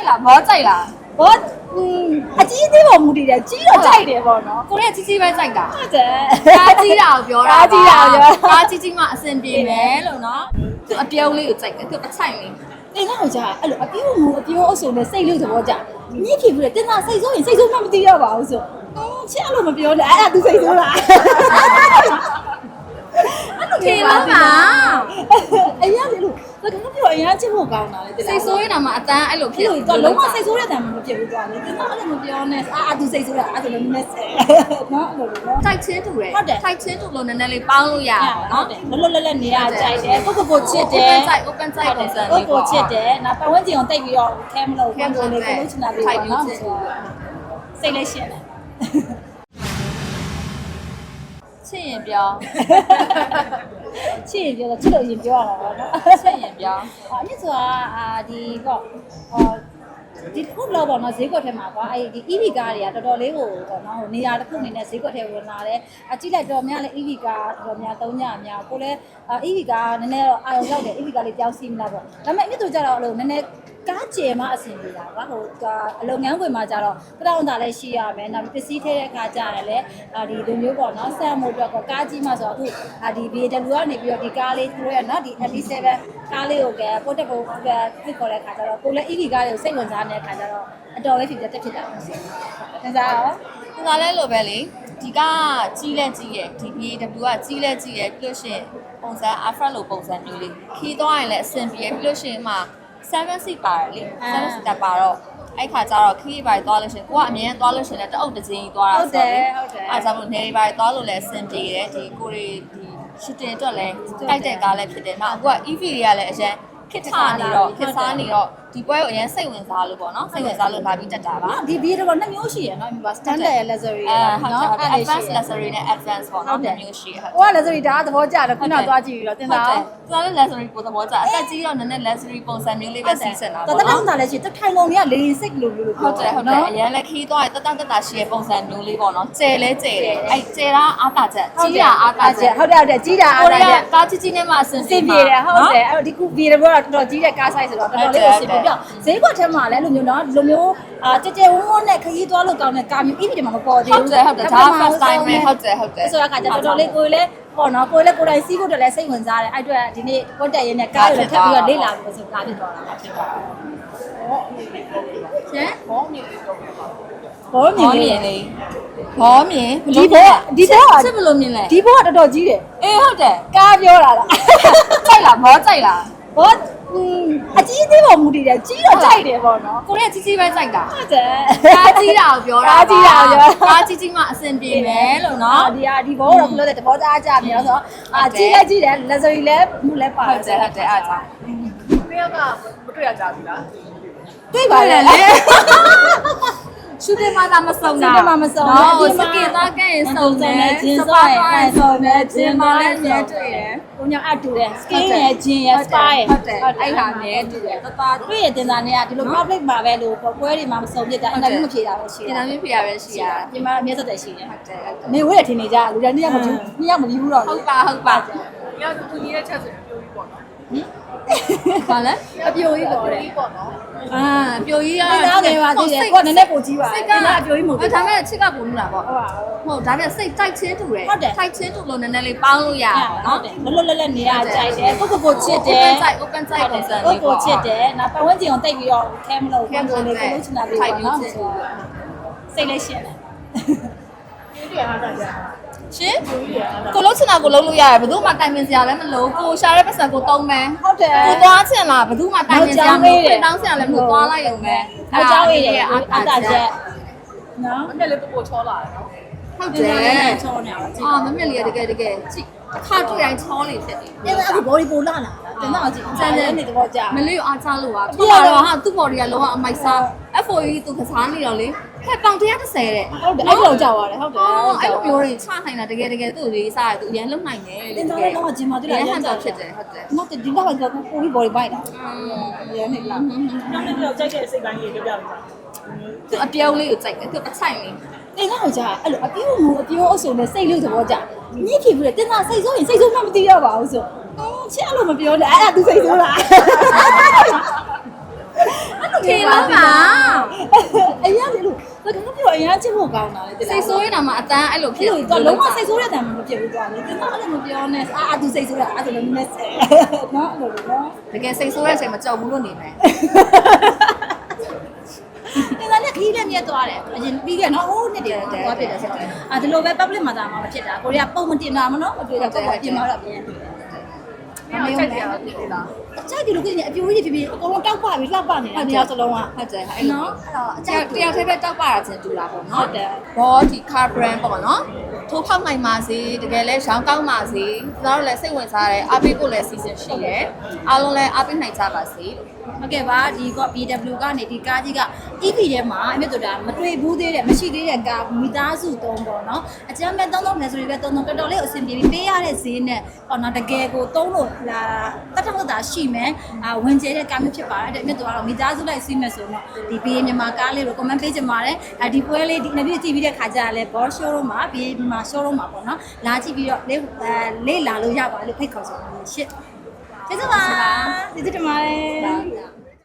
က်လားဘောကြိုက်လားဘောอืมအကြီးသေးပေါ်မူတည်တယ်ကြီးတော့ကြိုက်တယ်ပေါ့နော်ကိုရဲ့ကြီးကြီးပဲကြိုက်တာဟုတ်တယ်ကားကြီးတာကိုပြောတာကားကြီးတာကိုပြောတာကားကြီးကြီးမှအဆင်ပြေမယ်လို့နော်သူအပြုံးလေးကိုကြိုက်တယ်သူအချိုင်လေးတင်ငါ့ကိုကြာအဲ့လိုအပြိုးမူအပြိုးအဆုံနဲ့စိတ်လို့သဘောကြညစ်ဖြစ်ပြီးတော့တင်ငါစိတ်ဆိုးရင်စိတ်ဆိုးမှမသိရပါဘူးဆိုအော်ချစ်အဲ့လိုမပြောနဲ့အဲ့ဒါသူစိတ်ဆိုးလားအဲ့လိုထေလို့ပါအရင်ကလို့ ဒါကပြောအရင်ချစ်ဖို့ကောင်းတာလေတင်စိတ်ဆိုးရင်တော့မှအတန်းအဲ့လိုဖြစ်လို့တော့လုံးဝစိတ်ဆိုးတဲ့တံမမဖြစ်ဘူးသွားလေတင်ငါအဲ့လိုမပြောနဲ့အာအသူစိတ်ဆိုးတာအဲ့ဒါလည်းနည်းနည်းဆဲနော်အဲ့လိုနော်ထိုက်ချင်းတူတယ်ဟုတ်တယ်ထိုက်ချင်းတူလို့နည်းနည်းလေးပေါင်းလို့ရအောင်ဟုနော်တ်တယ်လောလောလတ်လတ်နေရကြိုက်တယ်ကိုကိုကိုချစ်တယ် open side open side ပုံစံကိုလေးကိုပေါ့ချစ်တယ်နောက်ပတ်ဝန်းကျင်ကိုတိတ်ပြီးတော့ခဲမလို့ခဲမလို့လေကိုလို့ချင်တာလေးပေါ့နော်စိတ်လေးရှင်းတယ် ချစ်ရင်ပြောချစ်ရင်ပြောတော့ချစ်လို့ရင်ပြောရတာပေါ့နော်ချစ်ရင်ပြောအမြင့်ဆိုတာအာဒီပေါ့ဟောဒီခုလောပေါ့နော်ဈေးကွက်ထဲမှာကွာအဲ့ဒီ EV ကားတွေကတော်တော်လေးကိုပေါ့နော်ဟိုနေရာတစ်ခုအနေနဲ့ဈေးကွက်ထဲဝင်လာတယ်အကြည့်လိုက်တော့များလဲ EV ကားတော်များသုံးညများကိုလည်း EV ကားနည်းနည်းတော့အာရုံရောက်တယ် EV ကားလေးကြောင်းစီးမလားပေါ့ဒါပေမဲ့အမြင့်တို့ကြတော့အဲ့လိုနည်းနည်း ကားကျယ်မှအဆင်ပြေတာကွာဟိုအလုံငန်းဝင်မှာကြတော့ပတောင်းတာလည်းရှိရမယ်နောက်ပစ္စည်းထဲတဲ့အခါကြရတယ်လေအာဒီလိုမျိုးပေါ့နော်ဆက်မှုတော့ကားကြီးမှဆိုတော့အခုအာဒီ BMW ကနေပြီးတော့ဒီကားလေးသူတို့ရဲ့နော်ဒီ MB7 ကားလေးကိုကပို့တက်ဖို့ကဖြစ်ခေါ်တဲ့အခါကျတော့ကိုလည်း EV ကားလေးကိုစိတ်ဝင်စားနေတဲ့အခါကျတော့အတော်လေးဖြစ်ပြတက်ဖြစ်တာပါရှင်။ဒါစားရောသူကလည်းလိုပဲလေဒီကကြီးလဲကြီးရဲ့ဒီ BMW ကကြီးလဲကြီးရဲ့ပြီးလို့ရှိရင်ပုံစံ Afra လိုပုံစံမျိုးလေးခီးသွားရင်လည်းအဆင်ပြေပြီးလို့ရှိရင်မှ 7 seat ပါတယ်လေ7 seat ပါတော့အဲ့ခါကျတော့ခီးပါသွားလို့ရှိရင်ကိုကအမြင်သွားလို့ရှိရင်လည်းတအုပ်တစ်ချင်းကြီးသွားတာဆိုတော့အဲ့ဒါကြောင့်မို့နေပါသွားလို့လည်းအဆင်ပြေတယ်ဒီကိုရီဒီရှစ်တင်အတွက်လည်းတိုက်တဲ့ကားလည်းဖြစ်တယ်နောက်အခုက EV တွေကလည်းအရင်ခစ်ထားနေတော့ခစ်စားနေတော့ ဒီပွဲကိုအရင်စိတ်ဝင်စားလို့ပေါ့နော်စိတ်ဝင်စားလို့လာပြီးတက်တာပါဒီဘီတော့နှစ်မျိုးရှိရနော်ဒီမှာ standard ရဲ့ luxury အဲရဲ့ဟုတ်နော်တယ်အဲ့ advanced ဒါ luxury နဲ့ advanced ပေါ့ဟုနော်တ်တယ်မျိုးရှိဟုတ်ဟိုက luxury ဒါကသဘောကျတယ်ခုနသွားကြည့်ပြီးတော့တင်ဟုတ်တာတယ်သူကလည်း luxury ပုံသဘောကျအသက်ကြီးတော့နည်းနည်း luxury ပုံစံမျိုးလေးပဲစီးစင်တာတော်ပေါ့တော်နော်တာလည်းရှိတက်ထိုင်ကုန်တွေကလေစိတ်လို့လို့ဟုတ်တယ်ဟုတ်တယ်အရင်လည်းခီးသွားရင်တက်တက်တက်တာရှိတဲ့ပုံစံမျိုးလေးပေါ့နော်ကျဲလဲကျဲတယ်အဲ့ကျဲတာအားတာချက်ကြီးတာအားတာချက်ဟုတ်တယ်ဟုတ်တယ်ကြီးတာအားကိုတာရီးချယားက်ကားကြီးကြီးနဲ့မှအဆင်စင်ပြေတယ်ဟုတ်တယ်အဲ့ဒီခုဗီဒီယိုကတော့တော်တော်ကြီးတဲ့ကား size ဆိုတော့တော်တော်လေးကိုစင်ပြေပြောဈေးကွက်ထဲမှာလည်းလိုမျိုးနော်လိုမျိုးအာကြဲကြဲဝန်းဝန်းနဲ့ခရီးသွားလို့ကောင်းတဲ့ကားမျိုး EV တွေမှာမပေါ်သေးဟုတ်ဘူးတယ်ဟုတ်တယ်ဒါ first time ပဲဟုတ်တယ်ဟုတ်တယ်ဆိုတော့အခါကျတော်တော်လေးကိုယ်လည်းပေါ့နော်ကိုယ်လည်းကိုယ်တိုင်စီးဖို့တက်လည်းစိတ်ဝင်စားတယ်အဲ့အတွက်ဒီနေ့ဝတ်တက်ရင်းနဲ့ကားကိုထပ်ပြီးတော့လေ့လာဖို့ဆိုကားဖြစ်သွားတာပါဖြစ်သွားတာကျန်ဘောမြင်လေးတော့ဘောမြဘောင်မြလေးင်လေးဘောမြင်ဒီဘောဒီဘောကစစ်ဘယ်လိုမြင်လဲဒီဘောကတော်တော်ကြီးတယ်အေးဟုတ်တယ်ကားပြောတာလားကြိုက်လားဘောကြိုက်လားဘော อืมအကြီးသေးပေါ်မူတည်တယ်ကြီးတော့ကြိုက်တယ်ပေါ့နော်ကိုရဲ့ကြီးကြီးပဲကြိုက်တာဟုတ်တယ်ကားကြီးတာကိုပြောတာကားကြီးတာကိုပြောတာကားကြီးကြီးမှအဆင်ပြေမယ်လို့နော်ဒီဟာဒီဘောကတော့ဘလို့တဲ့သဘောသားကြမြင်တော့ဆိုအာကြီးလည်းကြီးတယ် luxury လည်းမှုလည်းပါဟုတ်တယ်ဟုတ်တယ်အားကြောင့်တယောက်ကမတွေ့ရကြဘူးလားတွေ့ပါလေရှူတင်မှာသာမစုံတာရှူတင်မှာမစုံဘူးနော်ဒီမှာစကင်သားကဲရင်စုံတယ်ဂျင်းစစောပါရသွားအဲရင်ဆိုစုံမတယ်ယ်ဂျင်းမှာလည်းအမြဲတွေ့ရယ် ကိုညအတူတယ် skin ရဲ့ gin ရဲ့ spa ရဲ့ဟုတ်တယ်အဲ့ဟာအမြဲတွေ့တယ်သသားတွေ့ရတင်တာနဲ့ကဒီလို public မှာပဲလို့ပွဲတွေမှာမစုံပြစ်တာအင်တာဗျူးမဖြေတာပဲရှိဒီတာနာမည်ဖေရပဲရှိရပြင်မာအမြဲဆက်တယ်ရှိတယ်ဟုတ်တယ်ဟုတ်တယ်နေဝဲထင်နေကြလူတိုင်းနှစ်ယောက်မကြည့်နှစ်ယောက်မကြည့်ဘူးတော့ဟုတ်ပါဟုတ်ပါ။ညကသူကြီးရဲ့ချက်ဆိုပြောပြီးပေါ့နော် ဘာလဲအပြိုကြီးပေါ်တယ်။ပြီးပေါ့နော်အာပြိုကြီးကဒီသားငယ်ပါသေးတယ်ကိုကနည်းနည်းပိုကြီးပါစိတ်ဒီကသားအပြိုကြီးမဟုတ်ဘူးဒါပေမဲ့ချစ်ကပုံလို့လားပေါ့ဟုတ်ပါဘူးဟုတ်ဒါပေမဲ့စိတ်တိုက်ချင်းတူတယ်ဟုတ်တယ်တိုက်ချင်းတူလို့နည်းနည်းလေးပေါင်းလို့ရအောင်ဟုနော်တ်တယ်မလွတ်လပ်လပ်နေရကြိုက်တယ်ကိုကိုကိုချစ်တယ် open side open side ပုံစံကိုလေးကိုပေါ့ချစ်တယ်နောက်ပတ်ဝန်းကျင်ကိုတိတ်ပြီးတော့ခဲမလို့ခဲမလို့လေကိုလို့ချင်တာလေးပေါ့နော်စိတ်လေးရှင်းတယ်။ဒီ တည်းအားတာကြာရှင်ကိုလုံးချင်တာကိုလုံးလို့ရတယ်ဘယ်သူမှတိုင်ပင်စရာလည်းမလိုကိုရှာတဲ့ပတ်စံကိုတုံးမယ်ဟုတ်တယ်ကိုသွားချင်လားဘယ်သူမှတိုင်ပင်စရာမလိုကိုတောင်းစရာလည်းမလိုသွားလိုက်ရုံပဲအကြောင်းရည်ရဲ့အာတာချက်နော်။မနေ့လေးပို့ပို့ချောလာတယ်နော်ဟုတ်တဒီယ်နေ့ချောနေအောင်ကြည့်အာမမေလေးကတကယ်တကယ်ကြည့်တစ်ခါတွေ့တိုင်းချောနေဖြစ်တယ်အဲ့ဒါအခု body ပိုလာလာတင်တော့ကြည့်စံတယ်နေတော့ကြာမလေးကိုအားချလို့ပါထွက်လာတော့ဟာသူ့ body ကလောကအမိုက်စား FOE သူကစားနေတော့လေ ဟဲ့ပေါင်130တဲ့ဟုတ်တယ်အဲ့လိုကြာသွားတယ်ဟုတ်တယ်အော်အဲ့လိုမျိုးတွေချနိုင်တာတကယ်တကယ်သူ့လေးစားတယ်သူအရင်လုံနိုင်တယ်တင်တော့လည်းတော့ဂျင်မာတူလာရရဟန်မ်းတော့တော့ဖြဖြစ်စ်တယ်ဟုတ်တယ်နောက်တဒီတော့ကတော့ကိုကြီး body ပိုက်တာရမ်းနေလား။နောက်နေ့တော့ကြိုက်တဲ့အစိတ်ပိုင်းကြီးပြောပြပါမယ်သူအပြုံးလေးကိုကြိုက်တယ်သူအချိုင်လေးတင်ငါ့ကိုကြာအဲ့လိုအပြိုးမူအပြိုးအဆုံနဲ့စိတ်လို့သဘောကြညစ်ဖြစ်ပြီးတော့တင်ငါစိတ်ဆိုးရင်စိတ်ဆိုးမှမသိရပါဘူးဆိုအော်ချစ်အဲ့လိုမပြောနဲ့အဲ့ဒါသူစိတ်ဆိုးလားအဲ့လိုထင်လို့ပါအရင်ကလို့ ဒါကပြောအရင်ချစ်ဖို့ကောင်းတာလေစိတ်ဆိုးနေတာမှအတန်းအဲ့လိုဖြဖြစ်စ်လို့တော့လုံးဝစိတ်ဆိုးတဲ့တံမဖြစ်ဘူးသွားတယ်ကျွန်တော်အဲ့လိုမပြောနဲ့အာအာသူစိတ်ဆိုးတာအဲ့ဒါလည်းမဆက်နော်အဲ့လိုနော်တကယ်စိတ်ဆိုးတဲ့အချိန်မှာကြောက်ဘူးလို့နေမယ်ဒီကနေ့ခီးလည်းမြတ်သွားတယ်အရင်ပြီးခဲ့နော်ဟိုးနှစ်တည်းသွားဖြစ်တယ်ဆိုတော့အာဒီလိုပဲ public မှာသာမှာဖြစ်တာကိုရီးယားပုံမတင်တာမနော်မတွေ့တော့ပုံပြင်မှာတော့ပြင်မင်းတို့ကြိုက်တယ်ဟုတ်တယ်လား အကြိုက်ဒီလိုကိနေအပြိုးကြီးဖြစ်ပြီးအကုန်လုံးတောက်ပပြီးလှပနေတာနေရာစလုံးကဟုတ်တယ်အဲ့လိုအဲ့တော့အကြောက်တယောက်တည်းပဲတောက်ပါတာချင်းတူတာပေါ့ဟုနော်တ်တယ်ဘောဒီ car brand ပေါ့နော်ထိုးဖောက်နိုင်ပါစေတကယ်လဲရောင်းကောင်းပါစေကျွန်တော်တို့လည်းစိတ်ဝင်စားတယ်အားပေးဖို့လည်း season ရှိတယ်အားလုံးလည်းအားပေးနိုင်ကြပါစေလို့ ဟုတ်ကဲ့ပါဒီက BW ကနေဒီကားကြီးက EP ထဲမှာအမြတ်တို့ဒါမတွေ့ဘူးသေးတဲ့မရှိသေးတဲ့ကားမိသားစုသုံးပေါ့နော်အကြမ်းမဲ့သုံးသုံးမယ်ဆိုရင်ပဲသုံးသုံးတော်တော်လေးအဆင်ပြေပြီးပေးရတဲ့ဈေးနဲ့ပေါ့နော်တကယ်ကိုသုံးလို့လာတတ်တော့တာရှိမယ်အာဝင်ကျဲတဲ့ကားမျိုးဖြစ်ပါတယ်တဲ့အမြတ်တို့ကတော့မိသားစုလိုက်စီးမယ်ဆိုတော့ဒီ BA မြန်မာကားလေးကို comment ပေးချင်ပါတယ်အဲဒီပွဲလေးဒီနေ့ကြည့်ပြီးတဲ့ခါကျရင်လည်း boss showroom မှာ BA မြန်မာ showroom မှာပေါ့နော်လာကြည့်ပြီးတော့လေးအဲလေးလာလို့ရပါလို့ဖိတ်ခေါ်ချင်ပါတယ်ရှစ် ကျေးဇူးပါကျေးဇူးတင်ပါတယ်